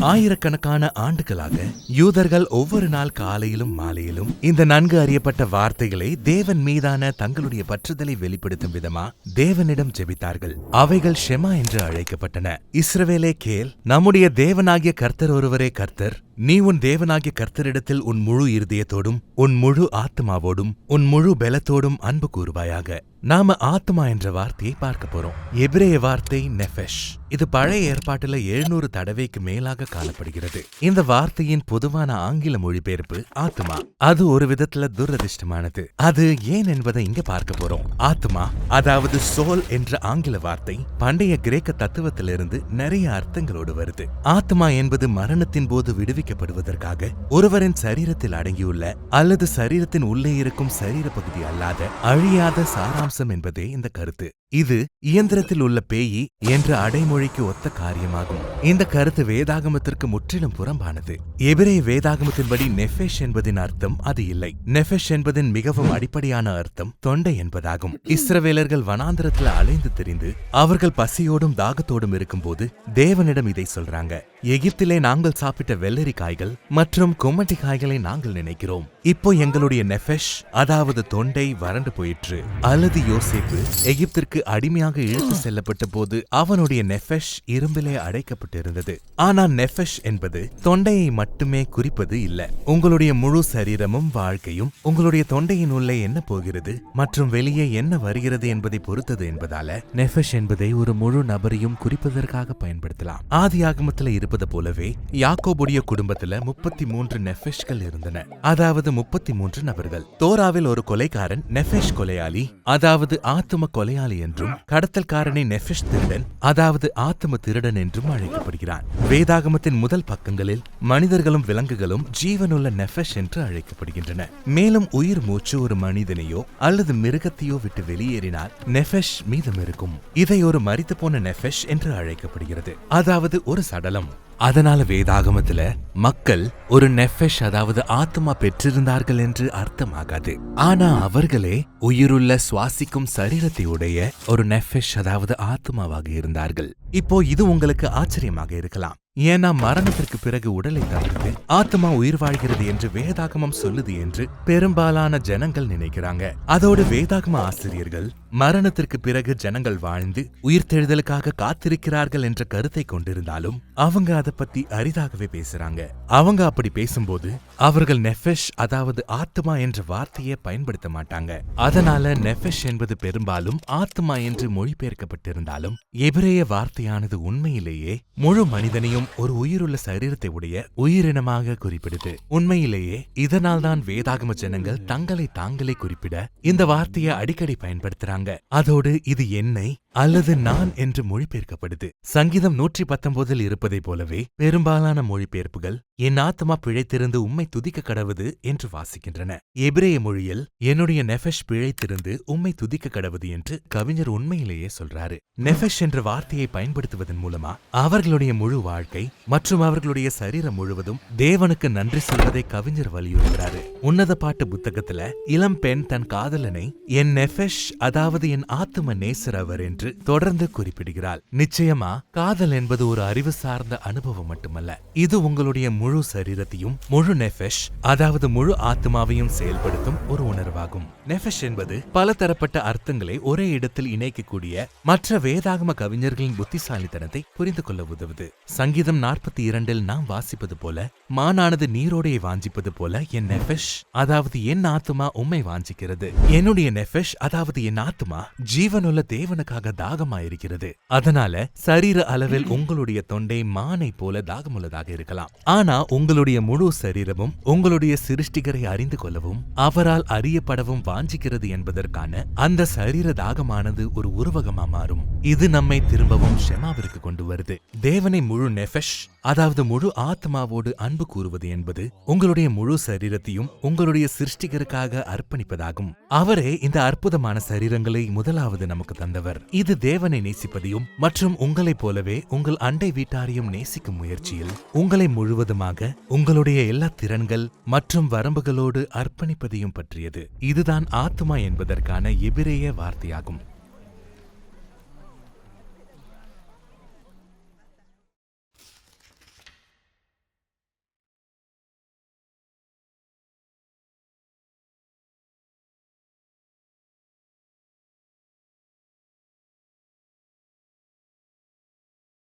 ஆயிரக்கணக்கான ஆண்டுகளாக யூதர்கள் ஒவ்வொரு நாள் காலையிலும் மாலையிலும் இந்த நன்கு அறியப்பட்ட வார்த்தைகளை தேவன் மீதான தங்களுடைய பற்றுதலை வெளிப்படுத்தும் விதமா தேவனிடம் ஜெபித்தார்கள். அவைகள் ஷெமா என்று அழைக்கப்பட்டன. இஸ்ரவேலே கேள் நம்முடைய தேவனாகிய கர்த்தர் ஒருவரே கர்த்தர். நீ உன் தேவனாகிய கர்த்தரிடத்தில் உன் முழு இருதயத்தோடும் உன் முழு ஆத்மாவோடும் உன் முழு பலத்தோடும் அன்பு கூறுவாயாக. நாம ஆத்மா என்ற வார்த்தையை பார்க்க போறோம். எபிரேய வார்த்தை நெஃபெஷ். இது பழைய ஏற்பாட்டில் எழுநூறு தடவைக்கு மேலாக காணப்படுகிறது. இந்த வார்த்தையின் பொதுவான ஆங்கில மொழிபெயர்ப்பு ஆத்மா அது ஒரு விதத்துல துரதிர்ஷ்டமானது. அது ஏன் என்பதை இங்க பார்க்க போறோம். ஆத்மா அதாவது சோல் என்ற ஆங்கில வார்த்தை பண்டைய கிரேக்க தத்துவத்திலிருந்து நிறைய அர்த்தங்களோடு வருது. ஆத்மா என்பது மரணத்தின் போது விடுவிக்கப்படுவதற்காக ஒருவரின் சரீரத்தில் அடங்கியுள்ள அல்லது சரீரத்தின் உள்ளே இருக்கும் சரீர பகுதி அல்லாத அழியாத விசுவாசம் என்பதே இந்த கருத்து. இது இயந்திரத்தில் உள்ள பேயி என்ற அடைமொழிக்கு ஒத்த காரியமாகும். இந்த கருத்து வேதாகமத்திற்கு முற்றிலும் புறம்பானது. எபிரே வேதாகமத்தின்படி நெஃபெஷ் என்பதின் அர்த்தம் அது இல்லை. நெஃபெஷ் என்பதின் மிகவும் அடிப்படையான அர்த்தம் தொண்டை என்பதாகும். இஸ்ரவேலர்கள் வனாந்திரத்துல அலைந்து திரிந்து அவர்கள் பசியோடும் தாகத்தோடும் இருக்கும்போது தேவனிடம் இதை சொல்றாங்க. எகிப்திலே நாங்கள் சாப்பிட்ட வெள்ளரி காய்கள் மற்றும் கொம்மட்டி காய்களை நாங்கள் நினைக்கிறோம். இப்போ எங்களுடைய நெஃபெஷ் அதாவது தொண்டை வறண்டு போயிற்று. அல்லது யோசிப்பு எகிப்திற்கு அடிமையாக இழுத்து செல்லப்பட்ட போது அவனுடைய நெஃபெஷ் இரும்பிலே அடைக்கப்பட்டிருந்தது. ஆனால் நெஃபெஷ் என்பது தொண்டையை மட்டுமே குறிப்பது இல்ல. உங்களுடைய முழு சரீரமும் வாழ்க்கையும் உங்களுடைய தொண்டையின் உள்ளே என்ன போகிறது மற்றும் வெளியே என்ன வருகிறது என்பதை பொறுத்தது என்பதால நெஃபெஷ் என்பதை ஒரு முழு நபரையும் குறிப்பதற்காக பயன்படுத்தலாம். ஆதி ஆகமத்தில் இருப்பது போலவே யாக்கோபுடைய குடும்பத்துல முப்பத்தி மூன்று நெஃபெஷ்கள் இருந்தன. அதாவது முப்பத்தி மூன்று நபர்கள். தோராவில் ஒரு கொலைக்காரன் நெஃபெஷ் கொலையாளி அதாவது ஆத்தும கொலையாளி என்று என்றும் கடத்தல்காரனை நெஃபிஷ் திருடன் அதாவது ஆத்தம திருடன் என்றும் அழைக்கப்படுகிறான். வேதாகமத்தின் முதல் பக்கங்களில் மனிதர்களும் விலங்குகளும் ஜீவனுள்ள நெஃபெஷ் என்று அழைக்கப்படுகின்றன. மேலும் உயிர் மூச்சு ஒரு மனிதனையோ அல்லது மிருகத்தையோ விட்டு வெளியேறினால் நெஃபெஷ் மீதம் இருக்கும் இதை ஒரு மறித்து போன நெஃபெஷ் என்று அழைக்கப்படுகிறது. அதாவது ஒரு சடலம். அதனால வேதாகமத்துல மக்கள் ஒரு நெஃபெஷ் அதாவது ஆத்மா பெற்றிருந்தார்கள் என்று அர்த்தமாகாது. ஆனா அவர்களே உயிருள்ள சுவாசிக்கும் சரீரத்தை உடைய ஒரு நெஃபெஷ் அதாவது ஆத்மாவாக இருந்தார்கள். இப்போ இது உங்களுக்கு ஆச்சரியமாக இருக்கலாம். ஏன்னா மரணத்திற்கு பிறகு உடலை தவிர்த்து ஆத்மா உயிர் வாழ்கிறது என்று வேதாகமம் சொல்லுது என்று பெரும்பாலான ஜனங்கள் நினைக்கிறாங்க. அதோடு வேதாகம ஆசிரியர்கள் மரணத்திற்கு பிறகு ஜனங்கள் வாழ்ந்து உயிர்த்தெழுதலுக்காக காத்திருக்கிறார்கள் என்ற கருத்தை கொண்டிருந்தாலும் அவங்க அதை பத்தி அரிதாகவே பேசுறாங்க. அவங்க அப்படி பேசும்போது அவர்கள் நெஃபெஷ் அதாவது ஆத்மா என்ற வார்த்தையை பயன்படுத்த மாட்டாங்க. அதனால நெஃபெஷ் என்பது பெரும்பாலும் ஆத்மா என்று மொழிபெயர்க்கப்பட்டிருந்தாலும் எபிரேய வார்த்தையானது உண்மையிலேயே முழு மனிதனையும் ஒரு உயிருள்ள சரீரத்தை உடைய உயிரினமாக குறிப்பிடுது. உண்மையிலேயே இதனால் தான் வேதாகம ஜனங்கள் தங்களை தாங்களே குறிப்பிட இந்த வார்த்தையை அடிக்கடி பயன்படுத்துறாங்க. அதோடு இது என்னை அல்லது நான் என்று மொழிபெயர்க்கப்படுது. சங்கீதம் நூற்றி பத்தொன்பதில் இருப்பதைப் போலவே பெரும்பாலான மொழிபெயர்ப்புகள் என் ஆத்மா பிழைத்திருந்து உம்மை துதிக்க கடவுது என்று வாசிக்கின்றன. எபிரேய மொழியில் என்னுடைய நெஃபெஷ் பிழைத்திருந்து உம்மை துதிக்க கடவுது என்று கவிஞர் உண்மையிலேயே சொல்றாரு. நெஃபெஷ் என்ற வார்த்தையை பயன்படுத்துவதன் மூலமா அவர்களுடைய முழு வாழ்க்கை மற்றும் அவர்களுடைய சரீரம் முழுவதும் தேவனுக்கு நன்றி சொல்வதை கவிஞர் வலியுறுத்துறாரு. உன்னத பாட்டு புத்தகத்துல இளம் பெண் தன் காதலனை என் நெஃபெஷ் அதாவது என் ஆத்தும நேசர் அவர் என்று தொடர்ந்து குறிப்பிடுகிறாள். நிச்சயமா காதல் என்பது ஒரு அறிவு சார்ந்த அனுபவம் மட்டுமல்ல. இது உங்களுடைய முழு சரீரத்தையும் முழு நெஃபெஷ் அதாவது முழு ஆத்மாவையும் செயல்படுத்தும் ஒரு உணர்வாகும். நெஃபெஷ் என்பது பல தரப்பட்ட அர்த்தங்களை ஒரே இடத்தில் இணைக்கக்கூடிய மற்ற வேதாகம கவிஞர்களின் புத்திசாலித்தனத்தை புரிந்து கொள்ள உதவுது. சங்கீதம் நாற்பத்தி இரண்டில் நாம் வாசிப்பது போல மானானது நீரோடையை வாஞ்சிப்பது போல என் நெஃபெஷ் அதாவது என் ஆத்துமா உம்மை வாஞ்சிக்கிறது. என்னுடைய நெஃபெஷ் அதாவது என் ஆத்துமா ஜீவனுள்ள தேவனுக்காக தாகமாயிருக்கிறது. அதனால சரீர அளவில் உங்களுடைய தொண்டை மானை போல தாகமுள்ளதாக இருக்கலாம். ஆனா உங்களுடைய முழு சரீரமும் உங்களுடைய சிருஷ்டிகரை அறிந்து கொள்ளவும் அவரால் அறியப்படவும் வாஞ்சிக்கிறது என்பதற்கான அந்த சரீர தாகமானது ஒரு உருவகமா மாறும். இது நம்மை திரும்பவும் ஷெமாவிற்கு கொண்டு வருது. தேவனை முழு நெஃபெஷ் அதாவது முழு ஆத்மாவோடு அன்பு கூறுவது என்பது உங்களுடைய முழு சரீரத்தையும் உங்களுடைய சிருஷ்டிகருக்காக அர்ப்பணிப்பதாகும். அவரே இந்த அற்புதமான சரீரங்களை முதலாவது நமக்கு தந்தவர். இது தேவனை நேசிப்பதையும் மற்றும் உங்களைப் போலவே உங்கள் அண்டை வீட்டாரையும் நேசிக்கும் முயற்சியில் உங்களை முழுவதுமாக உங்களுடைய எல்லா திறன்கள் மற்றும் வரம்புகளோடு அர்ப்பணிப்பதையும் பற்றியது. இதுதான் ஆத்மா என்பதற்கான எபிரேய வார்த்தையாகும்.